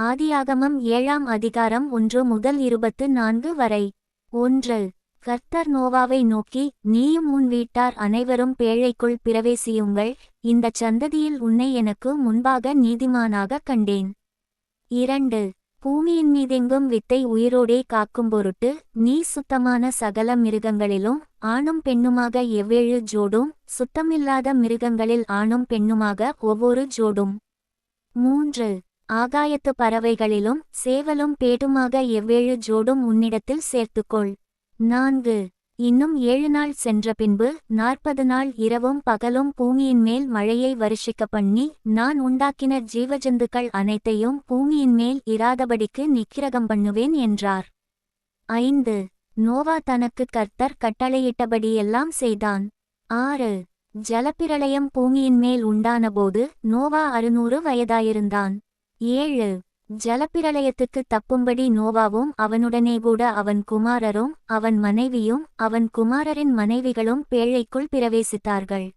ஆதியாகமம் ஏழாம் அதிகாரம் ஒன்று முதல் இருபத்து நான்கு வரை. ஒன்று. கர்த்தர் நோவாவை நோக்கி நீயும் உன் வீட்டார் அனைவரும் பேழைக்குள் பிரவேசியுங்கள். இந்தச் சந்ததியில் உன்னை எனக்கு முன்பாக நீதிமானாகக் கண்டேன். இரண்டு. பூமியின் மீதெங்கும் வித்தை உயிரோடே காக்கும் பொருட்டு நீ சுத்தமான சகல மிருகங்களிலும் ஆணும் பெண்ணுமாக எவ்வேழு ஜோடும் சுத்தமில்லாத மிருகங்களில் ஆணும் பெண்ணுமாக ஒவ்வொரு ஜோடும். மூன்று. ஆகாயத்து பறவைகளிலும் சேவலும் பேடுமாக எவ்வேழு ஜோடும் உன்னிடத்தில் சேர்த்துக்கொள். நான்கு. இன்னும் ஏழு நாள் சென்ற பின்பு நாற்பது நாள் இரவும் பகலும் பூமியின் மேல் மழையை வருஷிக்க பண்ணி நான் உண்டாக்கின ஜீவஜந்துக்கள் அனைத்தையும் பூமியின் மேல் இராதபடிக்கு நிக்கிரகம் பண்ணுவேன் என்றார். ஐந்து. நோவா தனக்கு கர்த்தர் கட்டளையிட்டபடியெல்லாம் செய்தான். ஆறு. ஜலப்பிரளயம் பூமியின் மேல் உண்டானபோது நோவா அறுநூறு வயதாயிருந்தான். ஏழு. ஜலப்பிரளயத்துக்கு தப்பும்படி நோவாவும் அவனுடனே கூட அவன் குமாரரும் அவன் மனைவியும் அவன் குமாரரின் மனைவிகளும் பேழைக்குள் பிரவேசித்தார்கள்.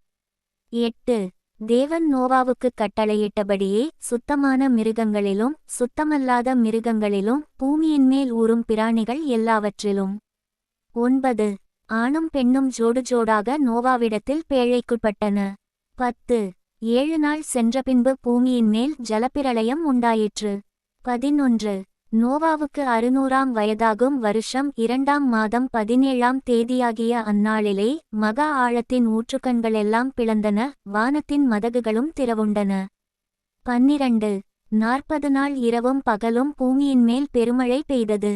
எட்டு. தேவன் நோவாவுக்கு கட்டளையிட்டபடியே சுத்தமான மிருகங்களிலும் சுத்தமல்லாத மிருகங்களிலும் பூமியின் மேல் ஊறும் பிராணிகள் எல்லாவற்றிலும். ஒன்பது. ஆணும் பெண்ணும் ஜோடு ஜோடாக நோவாவிடத்தில் பேழைக்குட்பட்டன. பத்து. ஏழு நாள் சென்ற பின்பு பூமியின் மேல் ஜலப்பிரளயம் உண்டாயிற்று. பதினொன்று. நோவாவுக்கு அறுநூறாம் வயதாகும் வருஷம் இரண்டாம் மாதம் பதினேழாம் தேதியாகிய அந்நாளிலே மகா ஆழத்தின் ஊற்றுக்கண்களெல்லாம் பிளந்தன வானத்தின் மதகுகளும் திறவுண்டன பன்னிரண்டு. நாற்பது நாள் இரவும் பகலும் பூமியின் மேல் பெருமழை பெய்தது.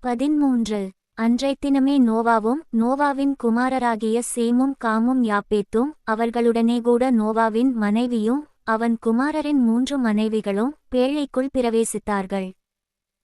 பதிமூன்று. அன்றைத்தினமே நோவாவும் நோவாவின் குமாரராகிய சேமும் காமும் யாப்பேத்தும் அவர்களுடனே கூட நோவாவின் மனைவியும் அவன் குமாரரின் மூன்று மனைவிகளும் பேழைக்குள் பிரவேசித்தார்கள்.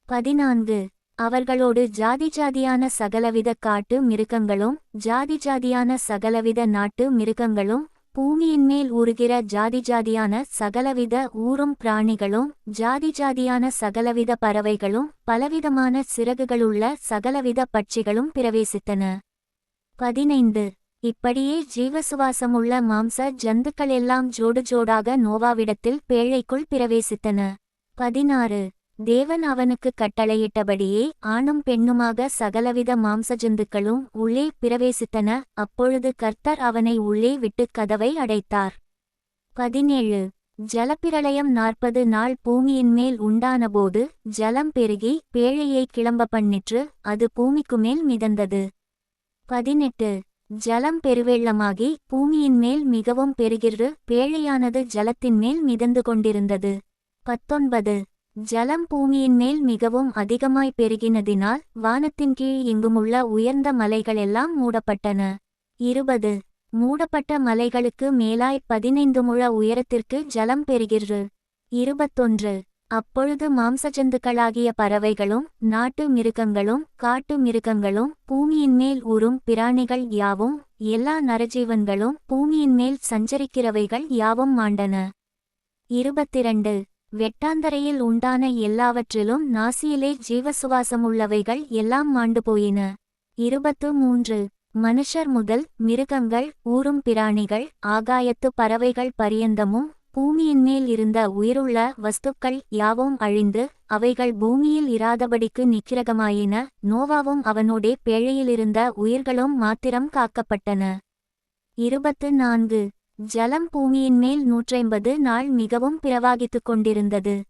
பதினான்கு. அவர்களோடு ஜாதி ஜாதியான சகலவித காட்டு மிருகங்களும் ஜாதி ஜாதியான சகலவித நாட்டு மிருகங்களும் பூமியின் மேல் ஊறுகிற ஜாதி ஜாதியான சகலவித ஊறும் பிராணிகளும் ஜாதி ஜாதியான சகலவித பறவைகளும் பலவிதமான சிறகுகளுள்ள சகலவித பட்சிகளும் பிரவேசித்தன. பதினைந்து. இப்படியே ஜீவசுவாசமுள்ள மாம்ச ஜந்துக்களெல்லாம் ஜோடு ஜோடாக நோவாவிடத்தில் பேழைக்குள் பிரவேசித்தன. பதினாறு. தேவன் அவனுக்கு கட்டளையிட்டபடியே ஆணும் பெண்ணுமாக சகலவித மாம்ச ஜந்துக்களும் உள்ளே பிரவேசித்தன. அப்பொழுது கர்த்தர் அவனை உள்ளே விட்டு கதவை அடைத்தார். பதினேழு. ஜலப்பிரளயம் நாற்பது நாள் பூமியின் மேல் உண்டானபோது ஜலம் பெருகி பேழையை கிளம்ப பண்ணிற்று அது பூமிக்கு மேல் மிதந்தது. பதினெட்டு. ஜலம் பெருவெள்ளமாகி பூமியின் மேல் மிகவும் பெருகிறு பேழையானது ஜலத்தின் மேல் மிதந்து கொண்டிருந்தது. பத்தொன்பது. ஜலம் பூமியின் மேல் மிகவும் அதிகமாய் பெருகினதினால் வானத்தின் கீழ் இங்குமுள்ள உயர்ந்த மலைகளெல்லாம் மூடப்பட்டன. இருபது. மூடப்பட்ட மலைகளுக்கு மேலாய் பதினைந்து முழ உயரத்திற்கு ஜலம் பெறுகிறது இருபத்தொன்று. அப்பொழுது மாம்சஜந்துக்களாகிய பறவைகளும் நாட்டு மிருகங்களும் காட்டு மிருகங்களும் பூமியின் மேல் ஊறும் பிராணிகள் யாவும் எல்லா நரஜீவன்களும் பூமியின் மேல் சஞ்சரிக்கிறவைகள் யாவும் மாண்டன இருபத்திரண்டு. வெட்டாந்தரையில் உண்டான எல்லாவற்றிலும் நாசியிலே ஜீவசுவாசமுள்ளவைகள் எல்லாம் மாண்டு போயின. இருபத்து மூன்று. மனுஷர் முதல் மிருகங்கள் ஊறும் பிராணிகள் ஆகாயத்து பறவைகள் பரியந்தமும் பூமியின் மேல் இருந்த உயிருள்ள வஸ்துக்கள் யாவும் அழிந்து அவைகள் பூமியில் இராதபடிக்கு நிக்கிரகமாயின. நோவாவும் அவனோடே பேழையிலிருந்த உயிர்களும் மாத்திரம் காக்கப்பட்டன. இருபத்து நான்கு. ஜலம் பூமியின் மேல் நூற்றைம்பது நாள் மிகவும் பிரவாகித்துக் கொண்டிருந்தது.